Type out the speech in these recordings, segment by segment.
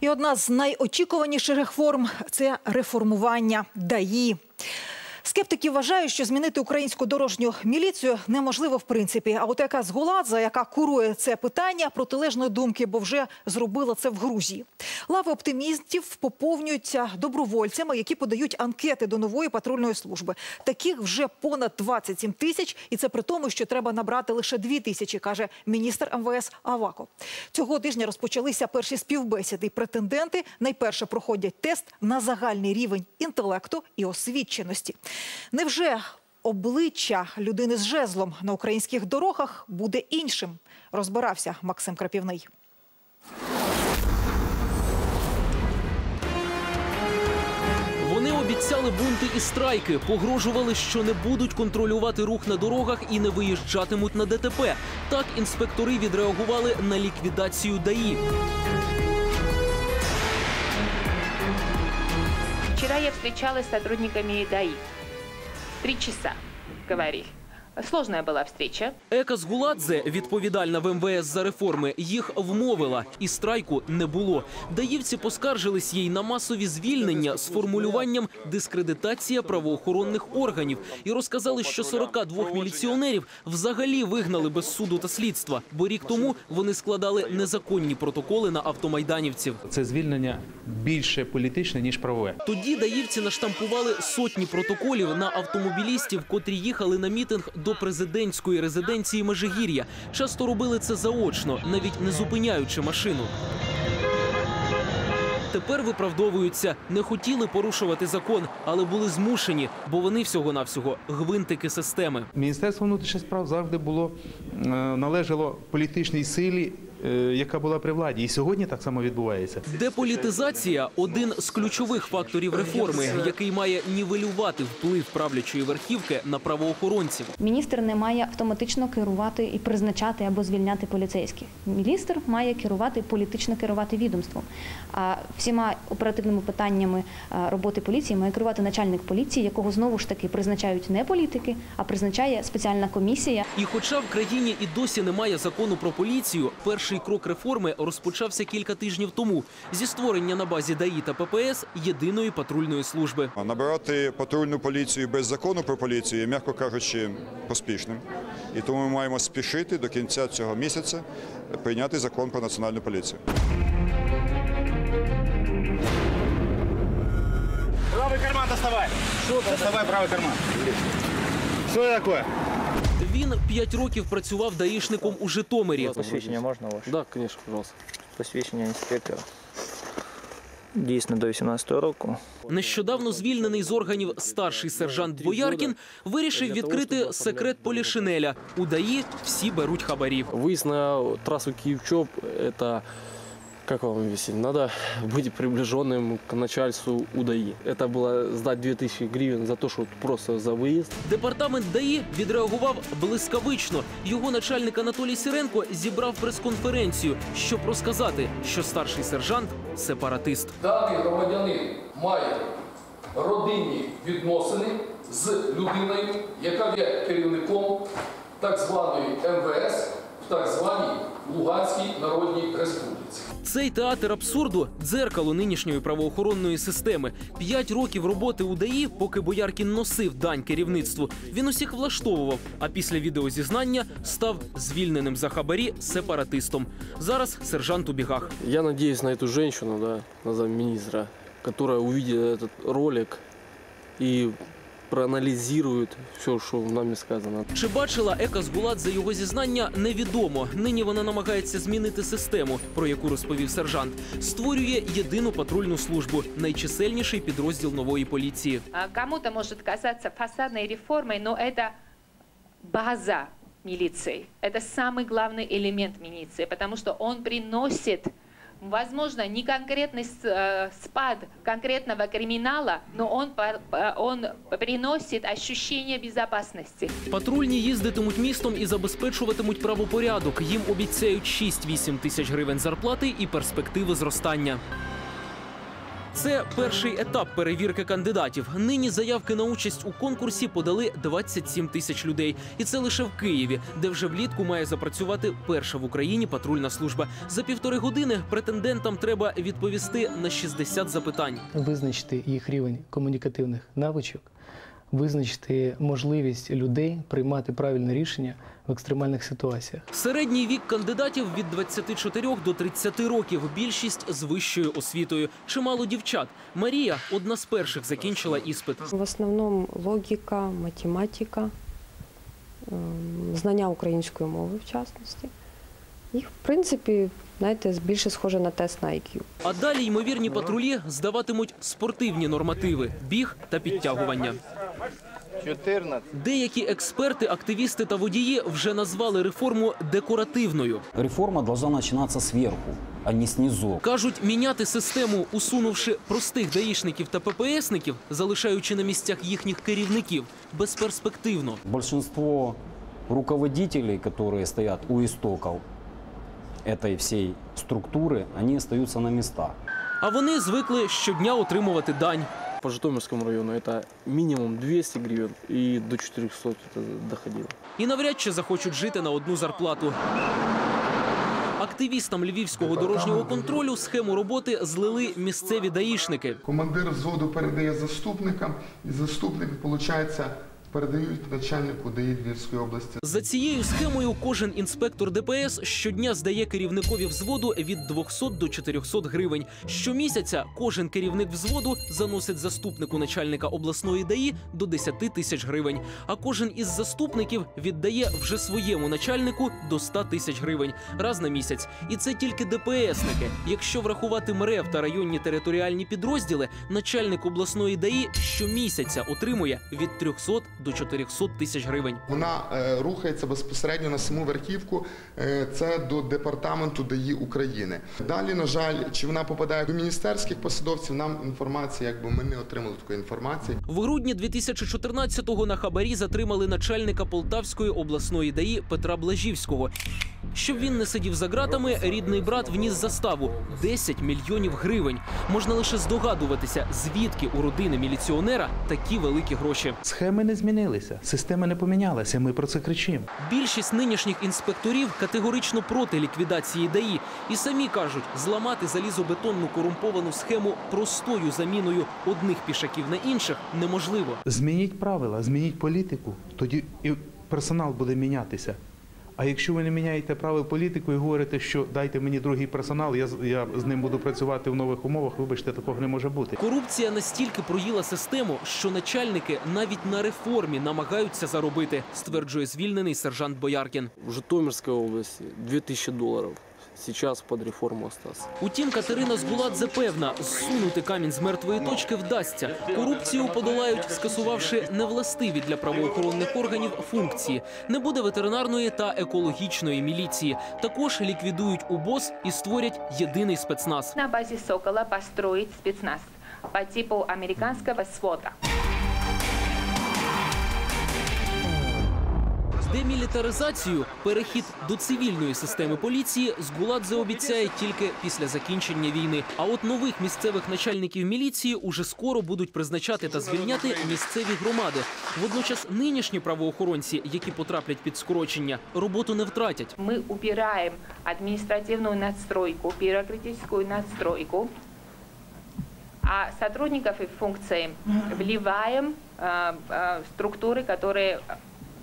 І одна з найочікуваніших реформ це реформування ДАІ. Скептики вважають, що змінити українську дорожню міліцію неможливо в принципі. А от яка з яка курує це питання, протилежної думки, бо вже зробила це в Грузії. Лави оптимістів поповнюються добровольцями, які подають анкети до нової патрульної служби. Таких вже понад 27 тисяч, і це при тому, що треба набрати лише 2 тисячі, каже міністр МВС Авако. Цього тижня розпочалися перші співбесіди. Претенденти найперше проходять тест на загальний рівень інтелекту і освіченості. Невже обличчя людини з жезлом на українських дорогах буде іншим? Розбирався Максим Крапівний. Вони обіцяли бунти і страйки, погрожували, що не будуть контролювати рух на дорогах і не виїжджатимуть на ДТП. Так інспектори відреагували на ліквідацію ДАІ. Вчера я встречалась с сотрудниками ДАИ. Три часа говорили. Сложная была встреча. Ека Згуладзе, відповідальна в МВС за реформи, їх вмовила, і страйку не було. Даївці поскаржились їй на масові звільнення з формулюванням дискредитація правоохоронних органів і розказали, що 42 міліціонерів взагалі вигнали без суду та слідства, бо рік тому вони складали незаконні протоколи на автомайданівців. Це звільнення більше політичне ніж правове. Тоді даївці наштампували сотні протоколів на автомобілістів, котрі їхали на мітинг до президентської резиденції Межигір'я. Часто робили це заочно, навіть не зупиняючи машину. Тепер виправдовуються, не хотіли порушувати закон, але були змушені, бо вони всього-навсього гвинтики системи. Міністерство внутрішніх справ завжди було е, належало політичній силі, яка була при владі. І сьогодні так само відбувається. Деполітизація один з ключових факторів реформи, який має нівелювати вплив правлячої верхівки на правоохоронців. Міністр не має автоматично керувати і призначати або звільняти поліцейських. Міністр має керувати політично керувати відомством. А всіма оперативними питаннями е, роботи поліції має керувати начальник поліції, якого знову ж таки призначають не політики, а призначає спеціальна комісія. І хоча в країні і досі немає закону про поліцію, перший крок реформи розпочався кілька тижнів тому зі створення на базі ДАІ та ППС єдиної патрульної служби. Набирати патрульну поліцію без закону про поліцію, є, м'яко кажучи, поспішним. І тому ми маємо спішити до кінця цього місяця прийняти закон про національну поліцію. Правый карман доставай. Что Доставай правый карман. Что это такое? Він п'ять років працював даїшником у Житомирі. Посвідчення можна ваше? Да, конечно, пожалуйста. Посвідчення інспектора. Дійсно до 18 року. Нещодавно звільнений з органів старший сержант Бояркін вирішив відкрити секрет Полішинеля. У ДАІ всі беруть хабарів. Выезд на трассу Киев-Чоп – это, как вам объяснить, надо быть приближенным к начальству УДАИ. Это было сдать 2000 гривен за то, что просто за выезд. Департамент ДАІ відреагував блискавично. Його начальник Анатолій Сиренко зібрав прес-конференцію, щоб розказати, що старший сержант сепаратист. Даний громадянин має родинні відносини з людиною, яка є керівником так званої МВС в так званій Луганській Народній Республіці. Цей театр абсурду дзеркало нинішньої правоохоронної системи. П'ять років роботи у ДАІ, поки Бояркін носив дань керівництву, він усіх влаштовував. А після відеозізнання став звільненим за хабарі сепаратистом. Зараз сержант у бігах. Я надеюсь на эту женщину, да, на замминистра, которая увидит этот ролик и проанализирует все, что нами сказано. Чи бачила Ека Згуладзе його зізнання, невідомо. Нині вона намагається змінити систему, про яку розповів сержант. Створює єдину патрульну службу, найчисельніший підрозділ нової поліції. А Кому-то может казаться фасадной реформой, но это база милиции. Это самый главный элемент милиции, потому что он приносит Возможно, не конкретный э, спад конкретного криминала, но он, по- он приносит ощущение безопасности. Патрульні їздитимуть містом і забезпечуватимуть правопорядок. Їм обіцяють 6-8 тисяч гривень зарплати і перспективи зростання. Це перший етап перевірки кандидатів. Нині заявки на участь у конкурсі подали 27 тисяч людей, і це лише в Києві, де вже влітку має запрацювати перша в Україні патрульна служба. За півтори години претендентам треба відповісти на 60 запитань. визначити їх рівень комунікативних навичок, визначити можливість людей приймати правильне рішення в екстремальних ситуаціях. Середній вік кандидатів від 24 до 30 років. Більшість з вищою освітою. Чимало дівчат. Марія одна з перших закінчила іспит. В основному логіка, математика, ем, знання української мови, в частності. І, в принципі, знаєте, більше схоже на тест на IQ. А далі ймовірні патрулі здаватимуть спортивні нормативи: біг та підтягування. 14. Деякі експерти, активісти та водії вже назвали реформу декоративною. Реформа должна начинаться сверху, а не снизу. Кажуть, міняти систему, усунувши простих даїшників та ППСників, залишаючи на місцях їхніх керівників, безперспективно. Большинство руководителей, которые стоят у истоков этой всей структуры, они остаются на местах. А вони звикли щодня отримувати дань. По Житомирскому району это минимум 200 гривен и до 400 это доходило. І навряд чи захочуть жити на одну зарплату. Активістам львівського дорожнього контролю схему роботи злили місцеві даїшники. Командир взводу передає заступникам, і заступник виходить, передають начальнику ДАІ області. За цією схемою кожен інспектор ДПС щодня здає керівникові взводу від 200 до 400 гривень. Щомісяця кожен керівник взводу заносить заступнику начальника обласної ДАІ до 10 тисяч гривень. А кожен із заступників віддає вже своєму начальнику до 100 тисяч гривень раз на місяць. І це тільки ДПСники. Якщо врахувати МРЕВ та районні територіальні підрозділи, начальник обласної ДАІ щомісяця отримує від 300 до 400 тисяч гривень. Вона е, рухається безпосередньо на саму верхівку. е, це до департаменту ДАІ України. Далі, на жаль, чи вона попадає до міністерських посадовців? Нам інформація, якби ми не отримали такої інформації. В грудні 2014-го на хабарі затримали начальника Полтавської обласної ДАІ Петра Блажівського. Щоб він не сидів за ґратами, рідний брат вніс заставу 10 мільйонів гривень. Можна лише здогадуватися, звідки у родини міліціонера такі великі гроші. Схеми не змінилися, система не помінялася. Ми про це кричимо. Більшість нинішніх інспекторів категорично проти ліквідації ДАІ і самі кажуть, зламати залізобетонну корумповану схему простою заміною одних пішаків на інших неможливо. Змініть правила, змініть політику, тоді і персонал буде мінятися. А якщо ви не міняєте правил політику і говорите, що дайте мені другий персонал, я, з- я з ним буду працювати в нових умовах, вибачте, такого не може бути. Корупція настільки проїла систему, що начальники навіть на реформі намагаються заробити, стверджує звільнений сержант Бояркін. В Житомирській області 2000 долларов. Сейчас под реформу остался. Утім, Катерина Згуладзе певна, зсунути камінь з мертвої точки вдасться. Корупцію подолають, скасувавши невластиві для правоохоронних органів функції. Не буде ветеринарної та екологічної міліції. Також ліквідують УБОС і створять єдиний спецназ. На базе «Сокола» построить спецназ по типу американского СВОТа. Демілітаризацію, перехід до цивільної системи поліції Згуладзе обіцяє тільки після закінчення війни. А от нових місцевих начальників міліції уже скоро будуть призначати та звільняти місцеві громади. Водночас нинішні правоохоронці, які потраплять під скорочення, роботу не втратять. Мы убираем административную надстройку, бюрократическую надстройку, а сотрудников и функции вливаем э, э,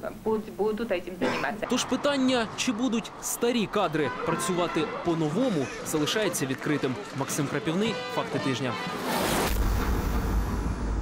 в структуры, которые э, будут, будут этим заниматься. Тож питання, чи будуть старі кадри працювати по-новому, залишається відкритим. Максим Крапівний, факти тижня.